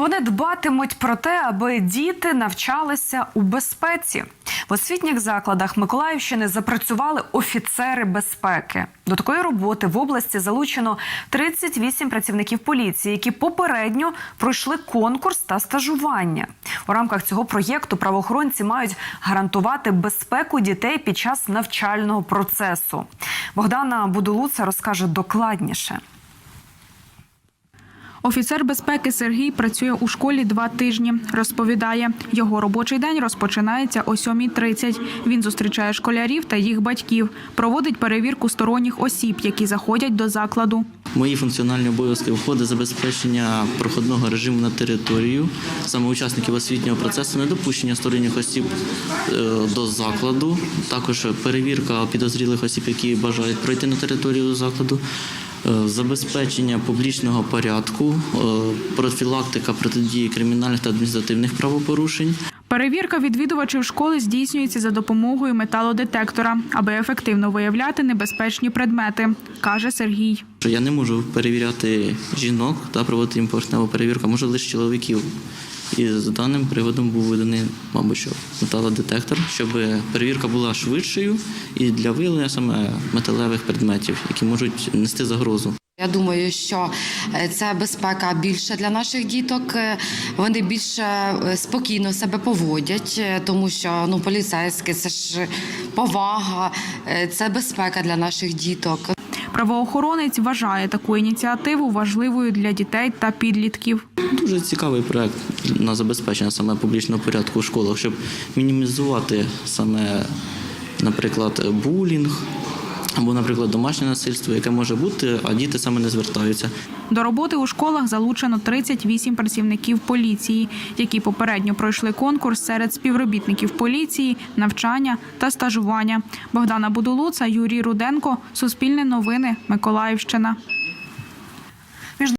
Вони дбатимуть про те, аби діти навчалися у безпеці. В освітніх закладах Миколаївщини запрацювали офіцери безпеки. До такої роботи в області залучено 38 працівників поліції, які попередньо пройшли конкурс та стажування. У рамках цього проєкту правоохоронці мають гарантувати безпеку дітей під час навчального процесу. Богдана Будулуца розкаже докладніше. Офіцер безпеки Сергій працює у школі два тижні. Розповідає, його робочий день розпочинається о 7.30. Він зустрічає школярів та їх батьків, проводить перевірку сторонніх осіб, які заходять до закладу. Мої функціональні обов'язки входить забезпечення проходного режиму на територію, саме учасників освітнього процесу, недопущення сторонніх осіб е, до закладу, також перевірка підозрілих осіб, які бажають пройти на територію закладу, забезпечення публічного порядку, е, профілактика протидії кримінальних та адміністративних правопорушень. Перевірка відвідувачів школи здійснюється за допомогою металодетектора, аби ефективно виявляти небезпечні предмети, каже Сергій. Я не можу перевіряти жінок та проводити їм поверхневу перевірку, можу лише чоловіків. І з даним приводом був виданий, мабуть, що металодетектор, щоб перевірка була швидшою і для виявлення саме металевих предметів, які можуть нести загрозу. Я думаю, що це безпека більше для наших діток. Е, Вони більше е, спокійно себе поводять, е, тому що ну поліцейські це ж повага, це безпека для наших діток. Правоохоронець вважає таку ініціативу важливою для дітей та підлітків. Дуже цікавий проект на забезпечення саме публічного порядку у школах, щоб мінімізувати саме, наприклад, булінг або, наприклад, домашнє насильство, яке може бути, а діти саме не звертаються. До роботи у школах залучено 38 працівників поліції, які попередньо пройшли конкурс серед співробітників поліції, навчання та стажування. Богдана Будулуца, Юрій Руденко, Суспільне новини, Миколаївщина.